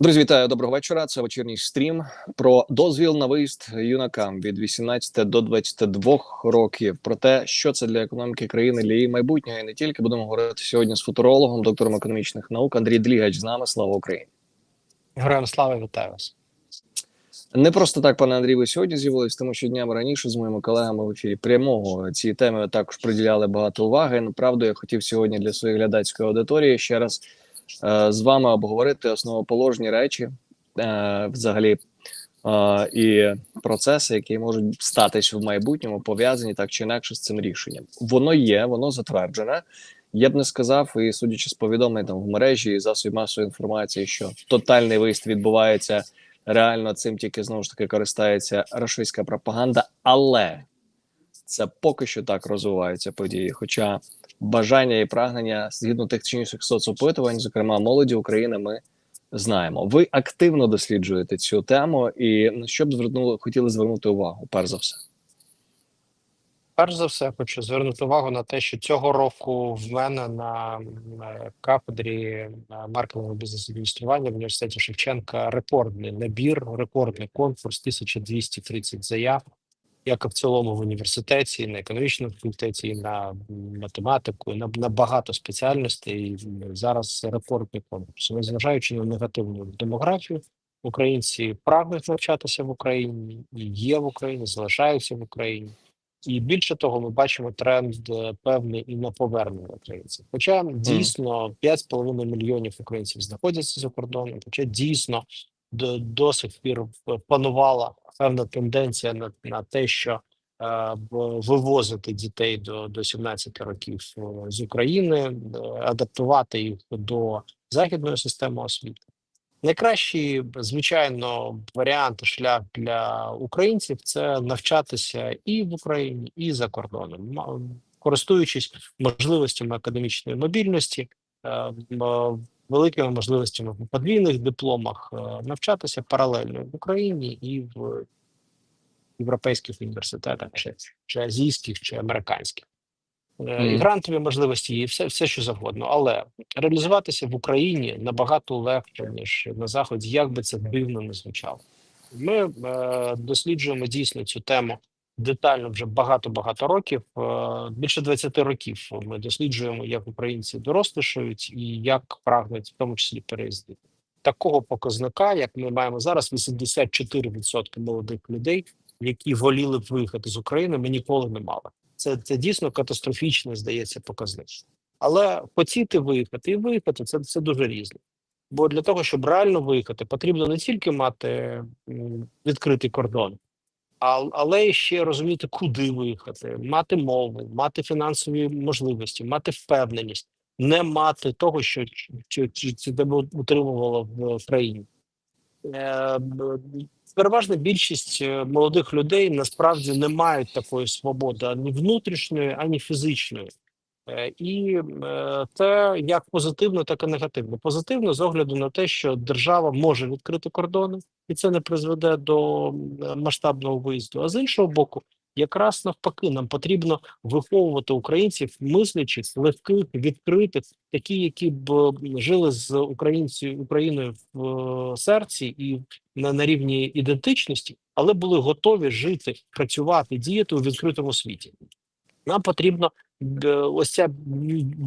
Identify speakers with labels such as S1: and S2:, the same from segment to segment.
S1: Друзі, вітаю доброго вечора. Це вечірній стрім про дозвіл на виїзд юнакам від 18 до 22 років. Про те, що це для економіки країни, для її майбутнього, і не тільки будемо говорити сьогодні з футурологом, доктором економічних наук Андрій Длігач з нами. Слава Україні!
S2: Героям слава вітаю вас.
S1: Не просто так, пане Андрій, ви сьогодні з'явились, тому що днями раніше з моїми колегами в ефірі прямого цій темі також приділяли багато уваги. Направду, я хотів сьогодні для своєї глядацької аудиторії ще раз з вами обговорити основоположні речі, е, взагалі, е, і процеси, які можуть статись в майбутньому, пов'язані так чи інакше з цим рішенням. Воно є, воно затверджене. Я б не сказав, і судячи з повідомлень там в мережі і засобів масової інформації, що тотальний виїзд відбувається реально цим тільки знову ж таки користається рашистська пропаганда, але це поки що так розвиваються події. Хоча бажання і прагнення згідно тих чи інших соцопитувань, зокрема молоді України, ми знаємо. Ви активно досліджуєте цю тему, і на що б звернули хотіли звернути увагу, перш за все.
S2: Перш за все, хочу звернути увагу на те, що цього року в мене на кафедрі маркетингового бізнес-адміністрування в університеті Шевченка рекордний набір, рекордний конкурс, 1230 заяв, як і в цілому в університеті, і на економічному факультеті, і на математику, і на, на багато спеціальностей. І зараз рекордний конкурс. Незважаючи на негативну демографію, українці прагнуть навчатися в Україні, і є в Україні, залишаються в Україні. І більше того, ми бачимо тренд е, певний і на повернення українців. Хоча дійсно 5,5 мільйонів українців знаходяться за кордоном, хоча дійсно до, сих пір панувала певна тенденція на, на те, що е, вивозити дітей до, до 17 років е, з України, е, адаптувати їх до західної системи освіти. Найкращий, звичайно, варіант шлях для українців це навчатися і в Україні, і за кордоном, користуючись можливостями академічної мобільності, е, великими можливостями в подвійних дипломах, е, навчатися паралельно в Україні і в європейських університетах, чи, чи азійських, чи американських. Е, І грантові можливості є, все, все що завгодно. Але реалізуватися в Україні набагато легше, ніж на Заході, як би це дивно не звучало. Ми е, досліджуємо дійсно цю тему детально вже багато-багато років. Е, більше 20 років ми досліджуємо, як українці дорослішають і як прагнуть, в тому числі переїздити. Такого показника, як ми маємо зараз, 84% молодих людей, які воліли б виїхати з України, ми ніколи не мали. Це, це дійсно катастрофічний, здається, показник. Але хотіти виїхати і виїхати це, це дуже різне. Бо для того, щоб реально виїхати, потрібно не тільки мати відкритий кордон, але ще розуміти, куди виїхати, мати мови, мати фінансові можливості, мати впевненість, не мати того, що ч- це тебе утримувало в країні. Е, Переважна більшість е, молодих людей насправді не мають такої свободи ані внутрішньої, ані фізичної. Е, І е, це як позитивно, так і негативно. Позитивно з огляду на те, що держава може відкрити кордони, і це не призведе до масштабного виїзду. А з іншого боку, якраз навпаки, нам потрібно виховувати українців, мислячих, легких, відкритих, такі, які б жили з українців Україною в е, серці і на, на рівні ідентичності, але були готові жити, працювати, діяти у відкритому світі. Нам потрібно б- ось ця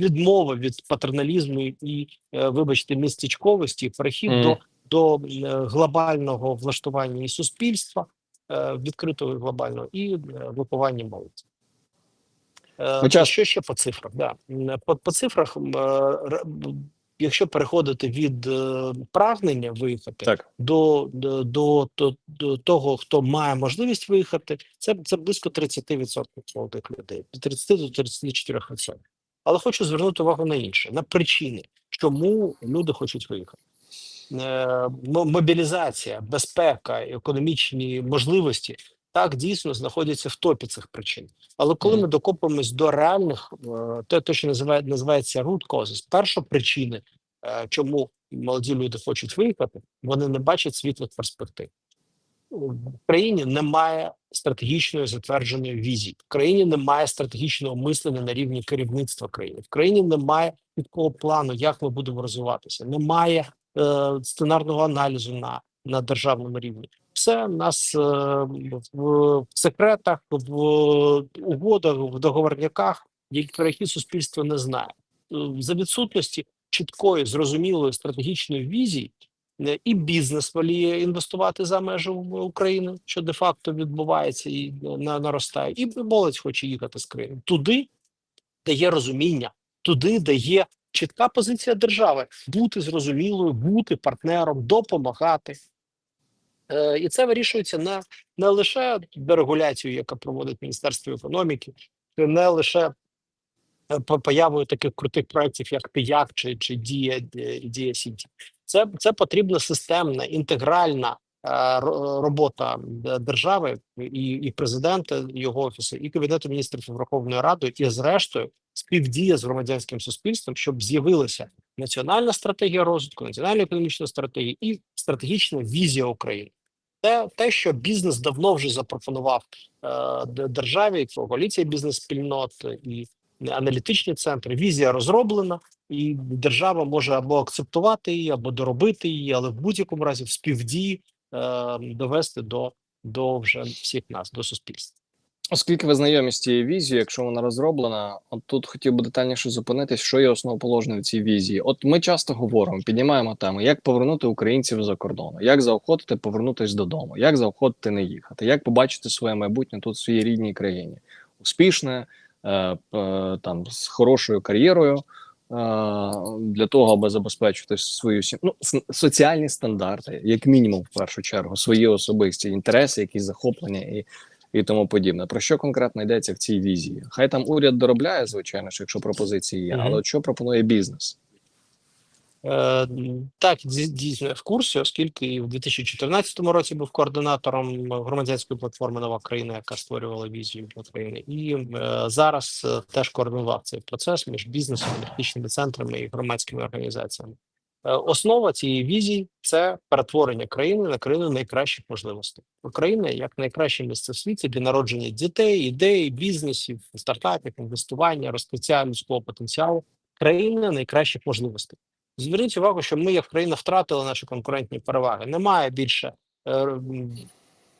S2: відмова від патерналізму і, е, вибачте, містечковості, перехід
S1: mm.
S2: до, до е, глобального влаштування і суспільства, е, відкритого і глобального, і е, виховання молоді. Е,
S1: Хоча-
S2: Що ще по цифрах? Да. По, по цифрах, е, якщо переходити від е, прагнення виїхати
S1: Так,
S2: до, до, до, до, того, хто має можливість виїхати, це, це близько 30% молодих людей, від 30 до 34%. Але хочу звернути увагу на інше, на причини, чому люди хочуть виїхати. Е, Мобілізація, безпека, економічні можливості так дійсно знаходяться в топі цих причин. Але коли ми докопуємось до реальних, е, те, те, що називає, називається root causes, першопричини, е, чому молоді люди хочуть виїхати, вони не бачать світлих перспектив. В країні немає стратегічної затвердженої візії. В країні немає стратегічного мислення на рівні керівництва країни. В країні немає чіткого плану, як ми будемо розвиватися. Немає е, сценарного аналізу на, на державному рівні. Все в нас е, в, секретах, в угодах, в договорняках, про які суспільство не знає. Е, За відсутності чіткої, зрозумілої стратегічної візії, е, і бізнес воліє інвестувати за межі України, що де-факто відбувається і е, наростає, і молодь хоче їхати з країни туди, де є розуміння, туди, де є чітка позиція держави, бути зрозумілою, бути партнером, допомагати. Е, і це вирішується не, не лише дерегуляцією, яка проводить Міністерство економіки, не лише е, по- появою таких крутих проєктів, як ТИЯК чи, чи Дія Дія Сіті. Це, це потрібна системна, інтегральна е, робота держави і, і президента, його офісу, і кабінету міністрів і Верховною Радою, і зрештою співдія з громадянським суспільством, щоб з'явилася національна стратегія розвитку, національна економічна стратегія і стратегічна візія України. Те, те, що бізнес давно вже запропонував е, державі, коаліція бізнес-спільнот і аналітичні центри. Візія розроблена, і держава може або акцептувати її, або доробити її, але в будь-якому разі в співдії е, довести до, до вже всіх нас, до суспільства.
S1: Оскільки ви знайомі з цією візією, якщо вона розроблена, от тут хотів би детальніше зупинитись, що є основоположним в цій візії. От ми часто говоримо, піднімаємо теми, як повернути українців за кордону, як заохотити повернутись додому, як заохотити не їхати, як побачити своє майбутнє тут в своїй рідній країні, успішне, е, е, там з хорошою кар'єрою. е, Для того, аби забезпечити свою сім- ну, соціальні стандарти, як мінімум, в першу чергу, свої особисті інтереси, якісь захоплення і і тому подібне. Про що конкретно йдеться в цій візії? Хай там уряд доробляє, звичайно ж, якщо пропозиції є, але що пропонує бізнес?
S2: Е, так, дій- дійсно я в курсі, оскільки і в 2014 році був координатором громадянської платформи Нова країна, яка створювала візію України, і е, зараз е, теж координував цей процес між бізнесом, аналітичними центрами і громадськими організаціями. Е, Основа цієї візії це перетворення країни на країну найкращих можливостей. Україна як найкраще місце в світі для народження дітей, ідей, бізнесів, стартапів, інвестування, розкриття людського потенціалу. Країна найкращих можливостей. Зверніть увагу, що ми, як країна, втратили наші конкурентні переваги. Немає більше е,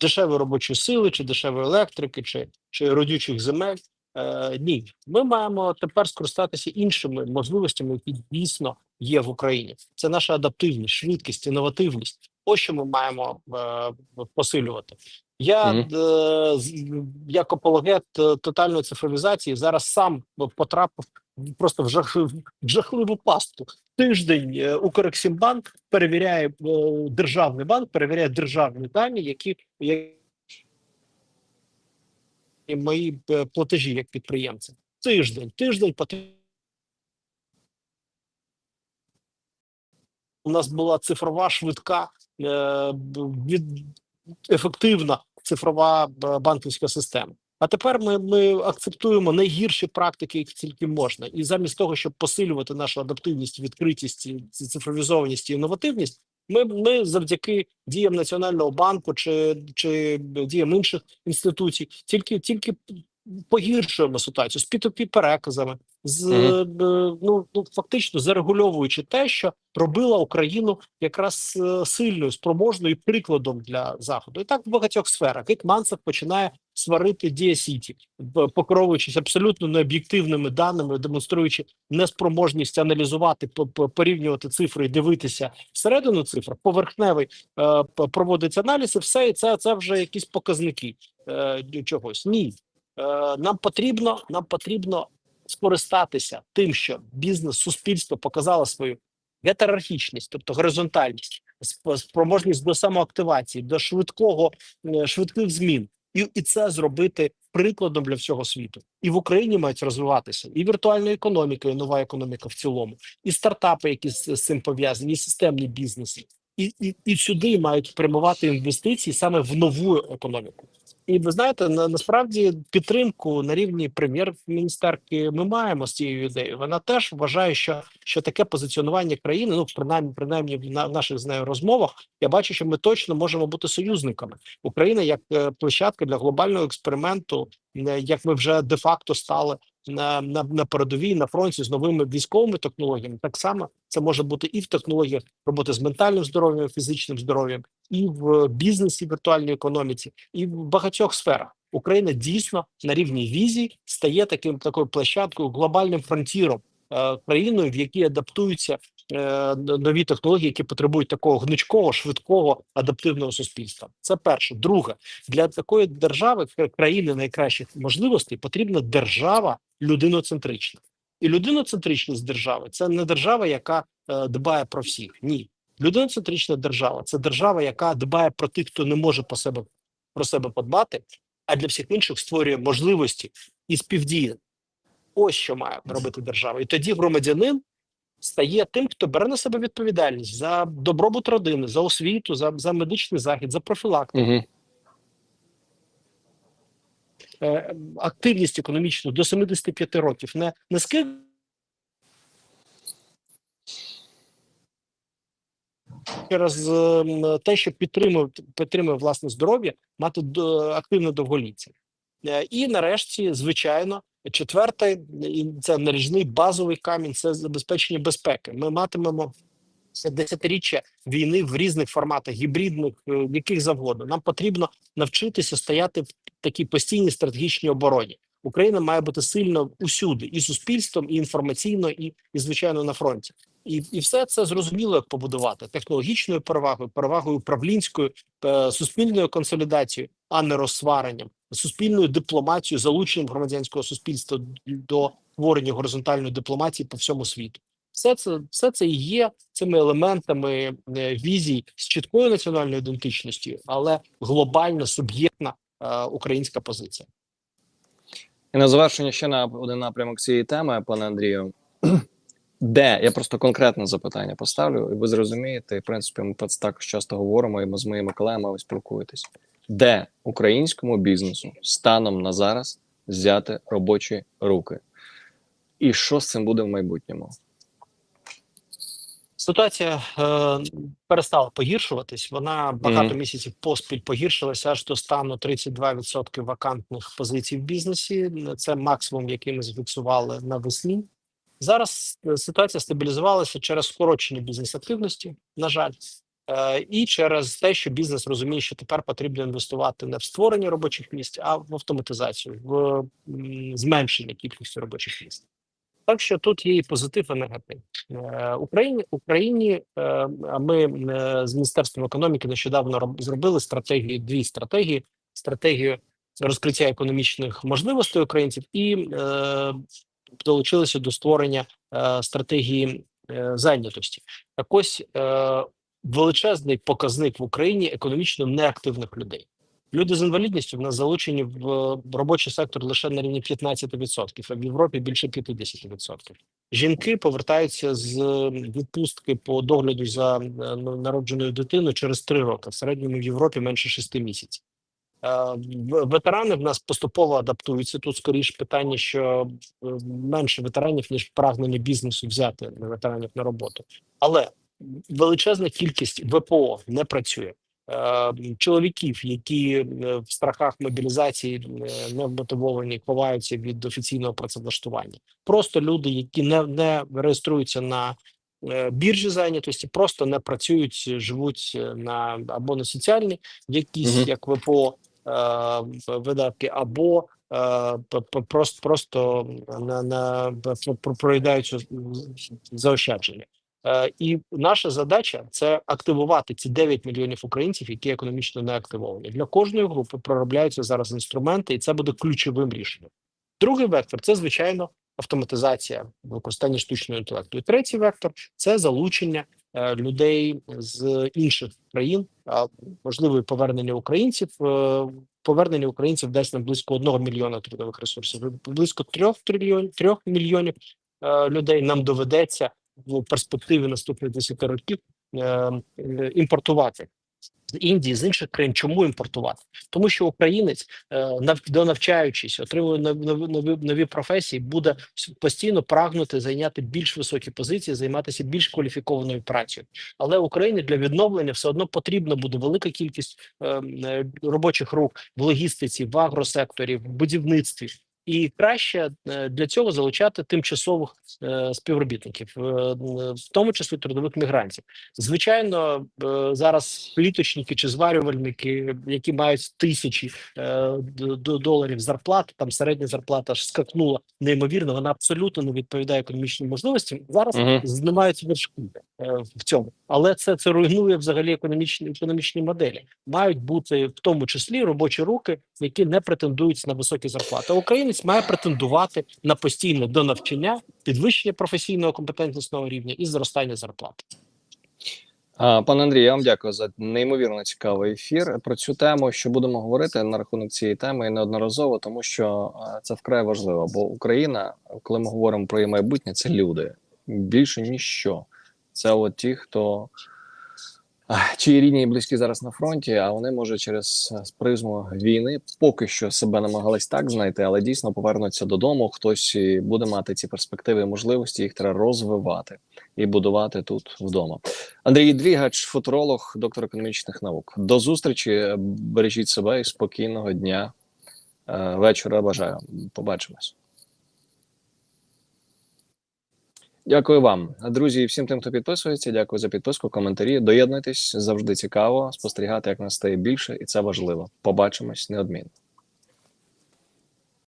S2: дешевої робочої сили, чи дешевої електрики, чи, чи родючих земель. Е, ні, ми маємо тепер скористатися іншими можливостями, які дійсно є в Україні. Це наша адаптивність, швидкість, інновативність. Ось що ми маємо е, посилювати. Я
S1: Мгм.
S2: е, як апологет е, тотальної цифровізації зараз сам потрапив просто в жах в жахливу пастку. Тиждень е, Укрексімбанк перевіряє е, державний банк, перевіряє державні дані, які мої е, платежі як підприємця. Тиждень, тиждень потрібно. У нас була цифрова швидка е, ефективна цифрова банківська система. А тепер ми, ми акцептуємо найгірші практики, які тільки можна, і замість того, щоб посилювати нашу адаптивність, відкритість, цифровізованість і інновативність, ми, ми завдяки діям національного банку чи, чи діям інших інституцій, тільки тільки погіршуємо ситуацію з P2P переказами, з е, ну, ну фактично зарегульовуючи те, що робила Україну якраз е, сильною, спроможною і прикладом для заходу. І так в багатьох сферах Гетманцев починає сварити Дія Сіті, покровуючись абсолютно необ'єктивними даними, демонструючи неспроможність аналізувати, по- по- порівнювати цифри і дивитися всередину цифр. Поверхневий е, проводить аналіз, і все і це, це вже якісь показники чогось. Ні, нам потрібно, нам потрібно скористатися тим, що бізнес, суспільство показало свою гетерархічність, тобто горизонтальність, сп- спроможність до самоактивації, до швидкого е, швидких змін, і, і це зробити прикладом для всього світу. І в Україні мають розвиватися і віртуальна економіка, і нова економіка в цілому, і стартапи, які з, цим пов'язані, і системні бізнеси. І, і, і сюди мають спрямувати інвестиції саме в нову економіку. І ви знаєте, на, насправді підтримку на рівні прем'єр-міністерки ми маємо з цією ідеєю. Вона теж вважає, що, що таке позиціонування країни, ну принаймні, принаймні в на наших з нею розмовах, я бачу, що ми точно можемо бути союзниками. Україна як е, площадка для глобального експерименту, е, як ми вже де-факто стали на, на, на передовій на фронті з новими військовими технологіями. Так само це може бути і в технологіях роботи з ментальним здоров'ям, фізичним здоров'ям, і в бізнесі, віртуальній економіці, і в багатьох сферах. Україна дійсно на рівні візії стає таким такою площадкою, глобальним фронтіром, е, країною, в якій адаптуються нові технології, які потребують такого гнучкого, швидкого адаптивного суспільства. Це перше. Друге, для такої держави кра- країни найкращих можливостей потрібна держава людиноцентрична. І людиноцентричність держави це не держава, яка е, дбає про всіх. Ні, людиноцентрична держава це держава, яка дбає про тих, хто не може по себе про себе подбати, а для всіх інших створює можливості і співдіє. Ось що має робити держава. І тоді громадянин стає тим, хто бере на себе відповідальність за добробут родини, за освіту, за, за медичний захід, за профілактику.
S1: Угу.
S2: Активність економічну до 75 років. Не, не скільки через ем, те, що підтримує, підтримує власне здоров'я, мати активне довголіття. Е, І нарешті, звичайно, четверте, і це наріжний базовий камінь це забезпечення безпеки. Ми матимемо десятиріччя війни в різних форматах, гібридних, е, яких завгодно. Нам потрібно навчитися стояти в такій постійній стратегічній обороні. Україна має бути сильно усюди, і суспільством, і інформаційно, і, і звичайно на фронті. І, і все це зрозуміло, як побудувати технологічною перевагою, перевагою управлінською, е, суспільною консолідацією, а не розсваренням, суспільною дипломатією, залученням громадянського суспільства до створення горизонтальної дипломатії по всьому світу. Все це все це і є цими елементами е, візій з чіткою національною ідентичністю, але глобальна суб'єктна е, українська позиція.
S1: І на завершення ще на один напрямок цієї теми, пане Андрію. Де я просто конкретне запитання поставлю, і ви зрозумієте, і в принципі, ми про це також часто говоримо, і ми з моїми колегами спілкуєтесь. Де українському бізнесу станом на зараз взяти робочі руки? І що з цим буде в майбутньому?
S2: Ситуація е, перестала погіршуватись. Вона багато
S1: Мгм.
S2: місяців поспіль погіршилася аж до стану 32% вакантних позицій в бізнесі. Це максимум, який ми зафіксували навесні. Зараз е, ситуація стабілізувалася через скорочення бізнес-активності, на жаль, і через те, що бізнес розуміє, що тепер потрібно інвестувати не в створення робочих місць, а в автоматизацію, в зменшення кількості робочих місць. Так що тут є і позитив, і негатив. Е, Україні Україні е, ми е, з міністерством економіки нещодавно роб- зробили стратегії, дві стратегії: стратегію розкриття економічних можливостей українців і е, долучилися до створення е, стратегії е, зайнятості. Так ось е, величезний показник в Україні економічно неактивних людей. Люди з інвалідністю в нас залучені в е, робочий сектор лише на рівні 15%, а в Європі більше 50%. Жінки повертаються з е, відпустки по догляду за е, народженою дитиною через 3 роки. В середньому в Європі менше 6 місяців. Ветерани в нас поступово адаптуються. Тут скоріш питання, що менше ветеранів ніж прагнення бізнесу взяти ветеранів на роботу, але величезна кількість ВПО не працює. Е, Чоловіків, які е, в страхах мобілізації е, не вмотивовані, ховаються від офіційного працевлаштування. Просто люди, які не, не реєструються на біржі зайнятості, просто не працюють, живуть на або на соціальні, якісь
S1: Мгм.
S2: як ВПО видатки, або просто просто на, на про- проїдаються заощадження. Е, І наша задача це активувати ці 9 мільйонів українців, які економічно не активовані. Для кожної групи проробляються зараз інструменти, і це буде ключовим рішенням. Другий вектор це звичайно автоматизація використання штучного інтелекту. І третій вектор це залучення е, людей з інших країн, а можливо, повернення українців. Е, Повернення українців дасть нам близько 1 мільйона трудових ресурсів. Близько 3 трильйон, 3 мільйонів людей нам доведеться в перспективі наступних 10 років е, е, імпортувати з Індії, з інших країн. Чому імпортувати? Тому що українець, е, нав- донавчаючись, отримує нов- нові, нові, нові професії, буде постійно прагнути зайняти більш високі позиції, займатися більш кваліфікованою працею. Але Україні для відновлення все одно потрібна буде велика кількість е, е, робочих рук в логістиці, в агросекторі, в будівництві. І краще е, для цього залучати тимчасових е, співробітників, е, в тому числі трудових мігрантів. Звичайно, зараз пліточники чи зварювальники, які мають тисячі доларів зарплати, там середня зарплата ж скакнула неймовірно. Вона абсолютно не відповідає економічним можливостям. Зараз
S1: Мгм.
S2: знімають вершки в цьому, але це це руйнує взагалі економічні економічні моделі. Мають бути в тому числі робочі руки, які не претендують на високі зарплати. А Українець має претендувати на постійне донавчання, підвищення професійного компетентностного рівня і зростання зарплат.
S1: А, Пане Андрій, я вам дякую за неймовірно цікавий ефір. Про цю тему, що будемо говорити на рахунок цієї теми неодноразово, тому що це вкрай важливо. Бо Україна, коли ми говоримо про її майбутнє, це люди більше ніщо. Це от ті, хто чиї рідні і близькі зараз на фронті, а вони може через е, призму війни поки що себе намагались так знайти, але дійсно повернуться додому. Хтось буде мати ці перспективи і можливості, їх треба розвивати і будувати тут вдома. Андрій Двігач, футуролог, доктор економічних наук. До зустрічі. Бережіть себе і спокійного дня. Е, Вечора бажаю. Побачимось. Дякую вам, друзі, всім тим, хто підписується. Дякую за підписку, коментарі. Доєднуйтесь завжди цікаво спостерігати, як нас стає більше, і це важливо. Побачимось неодмінно.